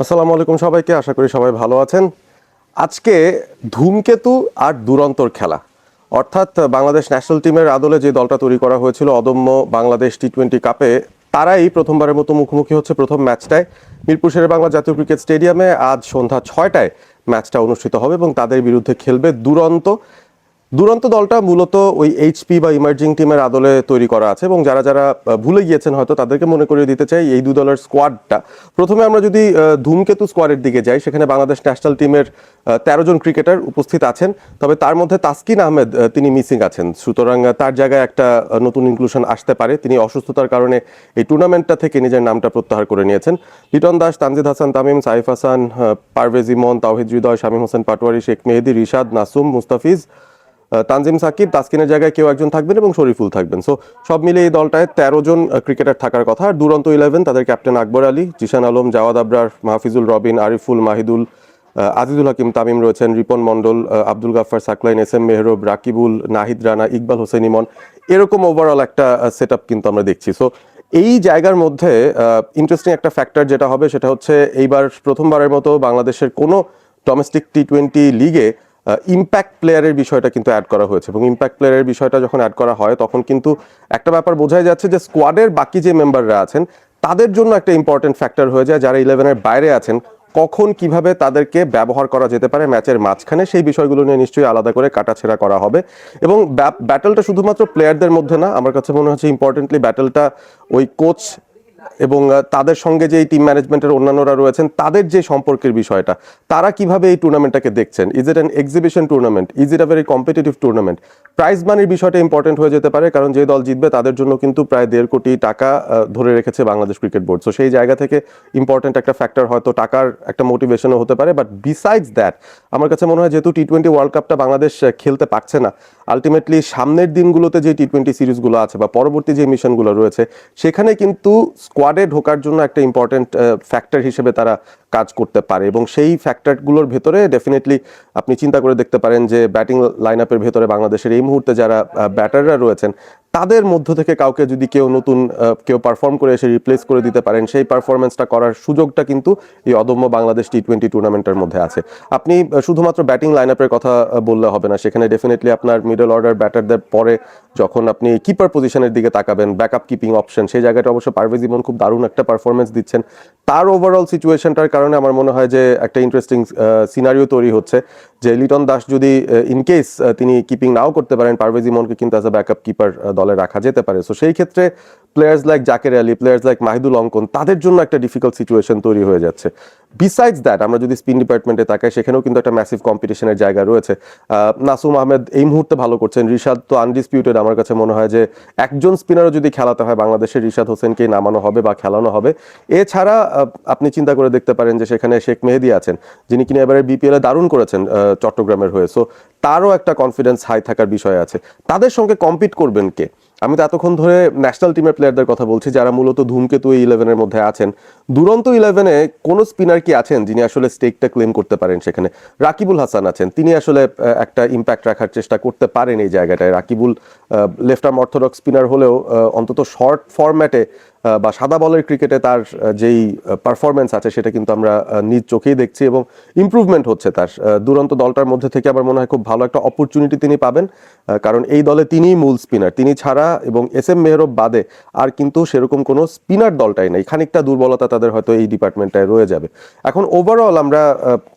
আসসালামু আলাইকুম সবাইকে, আশা করি সবাই ভালো আছেন। আজকে ধূমকেতু আর দুরন্তর খেলা। অর্থাৎ বাংলাদেশ ন্যাশনাল টিমের আদলে যে দলটা তৈরি করা হয়েছিল, অদম্য বাংলাদেশ টি টোয়েন্টি কাপে, তারাই প্রথমবারের মতো মুখোমুখি হচ্ছে প্রথম ম্যাচটায়। মিরপুর শেরে বাংলা জাতীয় ক্রিকেট স্টেডিয়ামে আজ সন্ধ্যা ছয়টায় ম্যাচটা অনুষ্ঠিত হবে এবং তাদের বিরুদ্ধে খেলবে দুরন্ত। দুরন্ত দলটা মূলত ওই এইচপি বা ইমার্জিং টিমের আদলে তৈরি করা আছে এবং যারা যারা ভুলে গিয়েছেন হয়তো তাদেরকে মনে করিয়ে দিতে চাই এই দু দলের স্কোয়াডটা প্রথমে আমরা যদি ধূমকেতু স্কোয়াডের দিকে যাই, সেখানে বাংলাদেশ ন্যাশনাল টিমের তেরো জন ক্রিকেটার উপস্থিত আছেন। তবে তার মধ্যে তাসকিন আহমেদ তিনি মিসিং আছেন। সুতরাং তার জায়গায় একটা নতুন ইনক্লুশন আসতে পারে। তিনি অসুস্থতার কারণে এই টুর্নামেন্টটা থেকে নিজের নামটা প্রত্যাহার করে নিয়েছেন। লিটন দাস, তানজিদ হাসান তামিম, সাইফ হাসান পারভেজ ইমন, তাওহিদ হৃদয়, শামীম হোসেন পাটোয়ারি, শেখ মেহেদি, রিশাদ, নাসুম, মুস্তাফিজ তানজিম সাকিব তাসকিনের জায়গায় কেউ একজন থাকবেন এবং শরীফুল থাকবেন। সো সব মিলে এই দলটায় তেরো জন ক্রিকেটার থাকার কথা। আর দুরন্ত ইলেভেন তাদের ক্যাপ্টেন আকবর আলী জিশান আলম জাওয়াদ আবরার মাহফিজুল রবিন আরিফুল মাহিদুল আহ, আজিজুল হাকিম তামিম রয়েছেন রিপন মন্ডল আব্দুল গাফার সাকলাইন এস এম মেহরব রাকিবুল নাহিদ রানা ইকবাল হোসেন ইমন। এরকম ওভারঅল একটা সেট কিন্তু আমরা দেখছি। সো এই জায়গার মধ্যে ইন্টারেস্টিং একটা ফ্যাক্টর যেটা হবে সেটা হচ্ছে এইবার প্রথমবারের মতো বাংলাদেশের কোনো ডোমেস্টিক টি টোয়েন্টি লিগে ইম্প্যাক্ট প্লেয়ারের বিষয়টা কিন্তু অ্যাড করা হয়েছে এবং ইম্প্যাক্ট প্লেয়ারের বিষয়টা যখন অ্যাড করা হয়, তখন কিন্তু একটা ব্যাপার বোঝাই যাচ্ছে যে স্কোয়াডের বাকি যে মেম্বাররা আছেন, তাদের জন্য একটা ইম্পর্টেন্ট ফ্যাক্টর হয়ে যায় যারা ইলেভেনের বাইরে আছেন, কখন কীভাবে তাদেরকে ব্যবহার করা যেতে পারে ম্যাচের মাঝখানে, সেই বিষয়গুলো নিয়ে নিশ্চয়ই আলাদা করে কাটাছেড়া করা হবে। এবং ব্যাটেলটা শুধুমাত্র প্লেয়ারদের মধ্যে না, আমার কাছে মনে হচ্ছে ইম্পর্টেন্টলি ব্যাটেলটা ওই কোচ এবং তাদের সঙ্গে যে টিম ম্যানেজমেন্টের অন্যান্যরা রয়েছেন, তাদের যে সম্পর্কের বিষয়টা, তারা কীভাবে এই টুর্নামেন্টটাকে দেখছেন? Is it an exhibition tournament is it a very competitive tournament prize মানির বিষয়টা ইম্পর্টেন্ট হয়ে যেতে পারে, কারণ যে দল জিতবে, তাদের জন্য কিন্তু প্রায় দেড় কোটি টাকা ধরে রেখেছে বাংলাদেশ ক্রিকেট বোর্ড সো সেই জায়গা থেকে ইম্পর্টেন্ট একটা ফ্যাক্টর হয়তো টাকার একটা মোটিভেশনও হতে পারে বাট বিসাইডস দ্যাট আমার কাছে মনে হয় যেহেতু টি টোয়েন্টি ওয়ার্ল্ড কাপটা বাংলাদেশ খেলতে পারছে না আলটিমেটলি সামনের দিনগুলোতে যে টি টোয়েন্টি সিরিজগুলো আছে বা পরবর্তী যে মিশনগুলো রয়েছে, সেখানে কিন্তু স্কোয়াডে ঢোকার জন্য একটা ইম্পর্টেন্ট ফ্যাক্টর হিসেবে তারা কাজ করতে পারে এবং সেই ফ্যাক্টরগুলোর ভেতরে ডেফিনেটলি আপনি চিন্তা করে দেখতে পারেন যে ব্যাটিং লাইন আপের ভেতরে বাংলাদেশের এই মুহূর্তে যারা ব্যাটাররা রয়েছেন তাদের মধ্য থেকে কাউকে যদি কেউ নতুন কেউ পারফর্ম করে এসে রিপ্লেস করে দিতে পারেন, সেই পারফরমেন্সটা করার সুযোগটা কিন্তু এই অদম্য বাংলাদেশ টি টোয়েন্টি টুর্নামেন্টের মধ্যে আছে। আপনি শুধুমাত্র ব্যাটিং লাইন আপের কথা বললে হবে না। সেখানে ডেফিনেটলি আপনার মিডল অর্ডার ব্যাটারদের পরে যখন আপনি কিপার পজিশনের দিকে তাকাবেন ব্যাকআপ কিপিং অপশন সেই জায়গাটা অবশ্য পারভেজ ইমন খুব দারুণ একটা পারফরমেন্স দিচ্ছেন। তার ওভারঅল সিচুয়েশনটার কারণে আমার মনে হয় যে একটা ইন্টারেস্টিং সিনারিও তৈরি হচ্ছে যে লিটন দাস যদি ইন কেস তিনি কিপিং নাও করতে পারেন, পারভেজ ইমনকে কিন্তু অ্যাজ আ ব্যাকআপ কিপার দলে রাখা যেতে পারে। সো সেই ক্ষেত্রে players like Jaker Ali players like Mahidul Ankon তাদের জন্য একটা ডিফিকাল্ট সিচুয়েশন তৈরি হয়ে যাচ্ছে। বিসাইডস দ্যাট আমরা যদি স্পিন ডিপার্টমেন্টে তাকাই, সেখানেও কিন্তু একটা ম্যাসিভ কম্পিটিশনের জায়গা রয়েছে। নাসুম আহমেদ এই মুহূর্তে ভালো করছেন। রিশাদ তো আনডিসপিউটেড আমার কাছে মনে হয় যে একজন স্পিনারও যদি খেলাতে হয়, বাংলাদেশের রিশাদ হোসেনকেই নামানো হবে বা খেলানো হবে। এছাড়া আপনি চিন্তা করে দেখতে পারেন যে সেখানে শেখ মেহেদি আছেন, যিনি কিনা এবারে বিপিএল দারুণ করেছেন চট্টগ্রামের হয়ে। সো তারও একটা কনফিডেন্স হাই থাকার বিষয় আছে। তাদের সঙ্গে কম্পিট করবেন কে? আমি তো এতক্ষণ ধরে ন্যাশনাল টিমের প্লেয়ারদের কথা বলছি, যারা মূলত ধূমকেতু ইলেভেনের মধ্যে আছেন। দুরন্ত ইলেভেনে কোন স্পিনার কি আছেন যিনি আসলে স্টেকটা ক্লেম করতে পারেন সেখানে? রাকিবুল হাসান আছেন, তিনি আসলে একটা ইম্প্যাক্ট রাখার চেষ্টা করতে পারেন এই জায়গাটায়। Rakibul left arm orthodox spinner হলেও অন্তত শর্ট ফরম্যাটে বা সাদা বলের ক্রিকেটে তার যেই পারফরমেন্স আছে সেটা কিন্তু আমরা নিজ চোখেই দেখছি এবং ইমপ্রুভমেন্ট হচ্ছে তার। দুরন্ত দলটার মধ্যে থেকে আমার মনে হয় খুব ভালো একটা অপরচুনিটি তিনি পাবেন কারণ এই দলে তিনিই মূল স্পিনার তিনি ছাড়া এবং এস এম মেহরব বাদে আর কিন্তু সেরকম কোনো স্পিনার দলটাই নেই। খানিকটা দুর্বলতা তাদের হয়তো এই ডিপার্টমেন্টটায় রয়ে যাবে। এখন ওভারঅল আমরা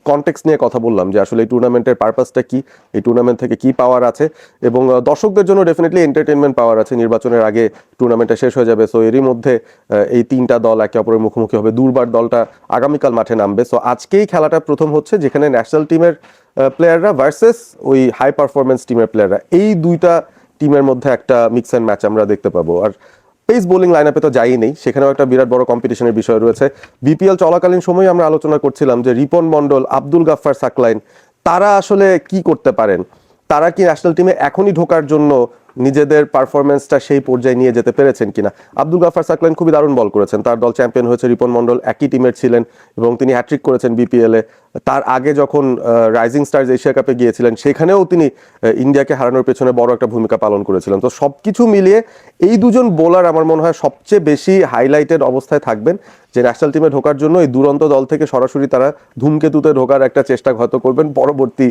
কনটেক্স নিয়ে কথা বললাম যে আসলে এই টুর্নামেন্টের পারপাসটা কি, এই টুর্নামেন্ট থেকে কি পাওয়ার আছে এবং দর্শকদের জন্য ডেফিনেটলি এন্টারটেনমেন্ট পাওয়ার আছে। নির্বাচনের আগে টুর্নামেন্টটা শেষ হয়ে যাবে সো এরই মধ্যে এই তিনটা দল একে অপরের মুখোমুখি হবে। দুর্বার দলটা আগামীকাল মাঠে নামবে। সো আজকেই খেলাটা প্রথম হচ্ছে যেখানে ন্যাশনাল টিমের প্লেয়াররা ভার্সেস ওই হাই পারফরমেন্স টিমের প্লেয়াররা এই দুইটা টিমের মধ্যে একটা মিক্স অ্যান্ড ম্যাচ আমরা দেখতে পাবো। আর পেস বোলিং লাইন আপে তো যাই নেই, সেখানেও একটা বিরাট বড় কম্পিটিশনের বিষয় রয়েছে। বিপিএল চলাকালীন সময় আমরা আলোচনা করছিলাম যে রিপন মন্ডল আব্দুল গাফফার, সাকলাইন, তারা আসলে কি করতে পারেন? তারা কি ন্যাশনাল টিমে এখনই ঢোকার জন্য নিজেদের পারফরমেন্সটা সেই পর্যায়ে নিয়ে যেতে পেরেছেন কিনা? আব্দুল গাফার সাকলাইন খুবই দারুণ বল করেছেন। তার দল চ্যাম্পিয়ন হয়েছে রিপন মন্ডল একই টিমের ছিলেন এবং তিনি হ্যাট্রিক করেছেন বিপিএল তার আগে যখন রাইজিং স্টার্স এশিয়া কাপে গিয়েছিলেন, সেখানেও তিনি ইন্ডিয়াকে হারানোর পেছনে বড় একটা ভূমিকা পালন করেছিলেন। তো সব কিছু মিলিয়ে এই দুজন বোলার আমার মনে হয় সবচেয়ে বেশি হাইলাইটেড অবস্থায় থাকবেন, যে ন্যাশনাল টিমে ঢোকার জন্য এই দুরন্ত দল থেকে সরাসরি তারা ধূমকেতুতে ঢোকার একটা চেষ্টা হয়তো করবেন। পরবর্তী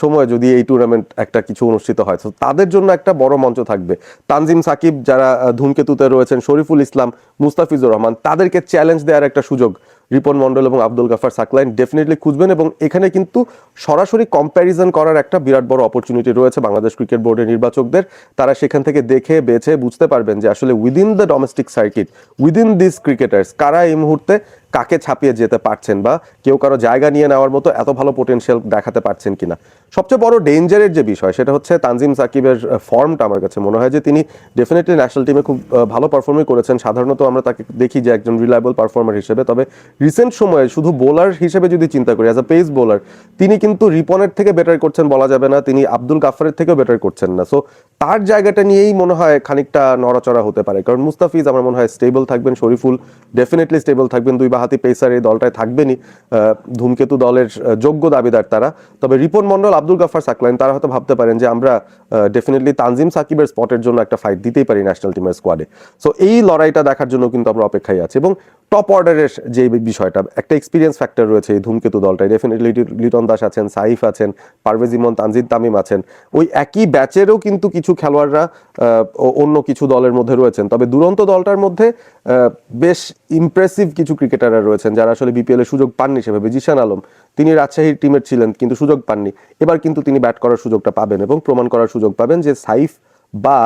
সময়ে যদি এই টুর্নামেন্ট একটা কিছু অনুষ্ঠিত হয়, তো তাদের জন্য একটা বড় মঞ্চ থাকবে। তানজিম সাকিব, যারা ধূমকেতুতে রয়েছেন, শরীফুল ইসলাম, মুস্তাফিজুর রহমান, তাদেরকে চ্যালেঞ্জ দেওয়ার একটা সুযোগ রিপন মন্ডল এবং আব্দুল গাফার সাকলাইন ডেফিনেটলি খুঁজবেন এবং এখানে কিন্তু সরাসরি কম্প্যারিজন করার একটা বিরাট বড় অপরচুনিটি রয়েছে বাংলাদেশ ক্রিকেট বোর্ডের নির্বাচকদের। তারা সেখান থেকে দেখে, বেছে বুঝতে পারবেন যে আসলে within the domestic circuit within this cricketers কারা এই মুহূর্তে কাকে ছাপিয়ে যেতে পারছেন বা কেউ কারও জায়গা নিয়ে নেওয়ার মতো এত ভালো পোটেনশিয়াল দেখাতে পারছেন কিনা। সবচেয়ে বড় ডেঞ্জারের যে বিষয়, সেটা হচ্ছে তানজিম সাকিবের ফর্মটা আমার কাছে মনে হয় যে তিনি ডেফিনেটলি ন্যাশনাল টিমে খুব ভালো পারফর্মই করেছেন। সাধারণত আমরা তাকে দেখি যে একজন রিলায়েবল পারফর্মার হিসেবে। তবে রিসেন্ট সময়ে শুধু বোলার হিসেবে যদি চিন্তা করি অ্যাজ আ পেস বোলার তিনি কিন্তু রিপনের থেকে বেটার করছেন বলা যাবে না, তিনি আব্দুল গাফারের থেকেও বেটার করছেন না। সো তার জায়গাটা নিয়েই মনে হয় খানিকটা নড়াচড়া হতে পারে। কারণ মুস্তাফিজ আমার মনে হয় স্টেবল থাকবেন, শরীফুল ডেফিনেটলি স্টেবল থাকবেন, দুই বাহাতি পেসার এই দলটায় থাকবেনই ধূমকেতু দলের যোগ্য দাবিদার তারা। তবে রিপন মন্ডল আব্দুল গাফার সাকলাইন, তারা হয়তো ভাবতে পারেন যে আমরা ডেফিনেটলি তানজিম সাকিবের স্পটের জন্য একটা ফাইট দিতেই পারি ন্যাশনাল টিমের স্কোয়াডে সো এই লড়াইটা দেখার জন্য কিন্তু আমরা অপেক্ষায় আছি এবং টপ অর্ডারের যে বিষয়টা, একটা এক্সপিরিয়েন্স ফ্যাক্টর রয়েছে এই ধূমকেতু দলটায়। ডেফিনেটলি লিটন দাস আছেন, সাইফ আছেন, পারভেজ ইমন, তানজিদ তামিম আছেন। ওই একই ব্যাচেরও কিন্তু কিছু খেলোয়াড়রা অন্য কিছু দলের মধ্যে রয়েছেন। তবে দুরন্ত দলটার মধ্যে বেশ ইমপ্রেসিভ কিছু ক্রিকেটাররা রয়েছেন, যারা আসলে বিপিএল এ সুযোগ পাননি সেভাবে। জিশান আলম, তিনি রাজশাহীর টিমের ছিলেন, কিন্তু সুযোগ পাননি। এবার কিন্তু তিনি ব্যাট করার সুযোগটা পাবেন এবং প্রমাণ করার সুযোগ পাবেন যে সাইফ বা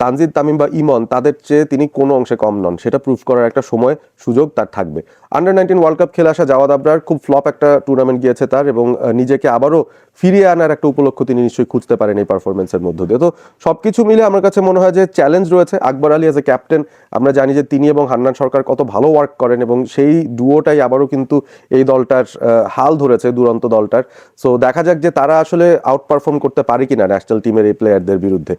তানজিদ তামিম বা ইমন, তাদের চেয়ে তিনি কোনো অংশে কম নন। সেটা প্রুফ করার একটা সময়, সুযোগ তার থাকবে। আন্ডার নাইনটিন ওয়ার্ল্ড কাপ খেলে আসা জাওয়াদ আবরার খুব ফ্লপ একটা টুর্নামেন্ট গিয়েছে তার এবং নিজেকে আবারও ফিরিয়ে আনার একটা উপলক্ষ তিনি নিশ্চয়ই খুঁজতে পারেন এই পারফরমেন্সের মধ্য দিয়ে। তো সবকিছু মিলে আমার কাছে মনে হয় যে চ্যালেঞ্জ রয়েছে। Akbar Ali as a captain আমরা জানি যে তিনি এবং হান্নান সরকার কত ভালো ওয়ার্ক করেন এবং সেই ডুয়োটাই আবারও কিন্তু এই দলটার হাল ধরেছে, দুরন্ত দলটার। সো দেখা যাক যে তারা আসলে আউট পারফর্ম করতে পারে কিনা ন্যাশনাল টিমের এই প্লেয়ারদের বিরুদ্ধে।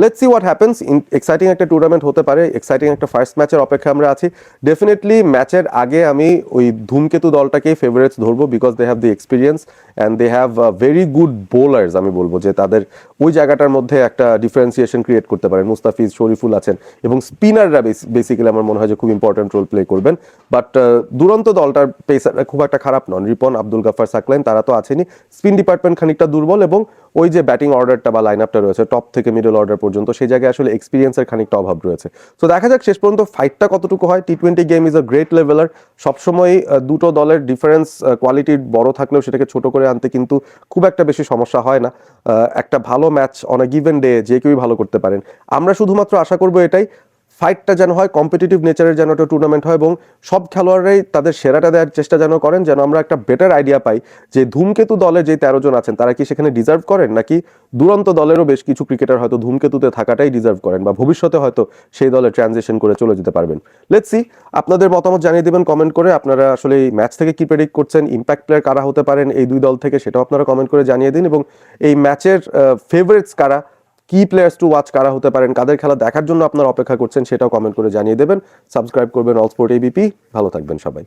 Let's see what happens exciting একটা টুর্নামেন্ট হতে পারে এক্সাইটিং একটা ফার্স্ট ম্যাচের অপেক্ষা আমরা আছি। ডেফিনেটলি ম্যাচের আগে আমি ওই ধূমকেতু দলটাকেই ফেভারিটস ধরবো because they have the experience and they have very good bowlers আমি বলব, যে তাদের ওই জায়গাটার মধ্যে একটা ডিফারেন্সিয়েশন ক্রিয়েট করতে পারেন। মুস্তাফিজ শরীফুল আছেন এবং স্পিনাররা বেসিক্যালি আমার মনে হয় যে খুব ইম্পর্টেন্ট রোল প্লে করবেন। বাট দুরন্ত দলটার পেসার খুব একটা খারাপ নন। রিপন, আব্দুল গাফার সাকলাইন, তারা তো আছেনই। স্পিন ডিপার্টমেন্ট খানিকটা দুর্বল এবং ওই যে ব্যাটিং অর্ডারটা বা লাইন আপটা রয়েছে টপ থেকে মিডল অর্ডার পর্যন্ত, সেই জায়গায় আসলে এক্সপিরিয়েন্সের খানিকটা অভাব রয়েছে। তো দেখা যাক শেষ পর্যন্ত ফাইটটা কতটুকু হয়। T twenty game is a great leveller সবসময় দুটো দলের ডিফারেন্স কোয়ালিটির বড় থাকলেও সেটাকে ছোট করে আনতে কিন্তু খুব একটা বেশি সমস্যা হয় না। একটা ভালো match on a given day যে কেউই ভালো করতে পারেন। আমরা শুধুমাত্র আশা করব এটাই ফাইটটা যেন হয় কম্পিটিটিভ নেচারের যেন একটা টুর্নামেন্ট হয় এবং সব খেলোয়াড়রাই তাদের সেরাটা দেওয়ার চেষ্টা যেন করেন, যেন আমরা একটা বেটার আইডিয়া পাই যে ধূমকেতু দলে যে তেরো জন আছেন, তারা কি সেখানে ডিজার্ভ করেন? নাকি দুরন্ত দলেরও বেশ কিছু ক্রিকেটার হয়তো ধূমকেতুতে থাকাটাই ডিজার্ভ করেন বা ভবিষ্যতে হয়তো সেই দলে ট্রানজিশন করে চলে যেতে পারবেন? লেটস আপনাদের মতামত জানিয়ে দেবেন কমেন্ট করে। আপনারা আসলে এই ম্যাচ থেকে কি প্রেডিক্ট করছেন ইম্প্যাক্ট প্লেয়ার কারা হতে পারেন, এই দুই দল থেকে সেটাও আপনারা কমেন্ট করে জানিয়ে দিন এবং এই ম্যাচের ফেভারিটস কারা কি প্লেয়ার্স টু ওয়াচ কারা হতে পারেন, কাদের খেলা দেখার জন্য আপনারা অপেক্ষা করছেন, সেটাও কমেন্ট করে জানিয়ে দেবেন। সাবস্ক্রাইব করবেন অল স্পোর্ট এবিপি ভালো থাকবেন সবাই।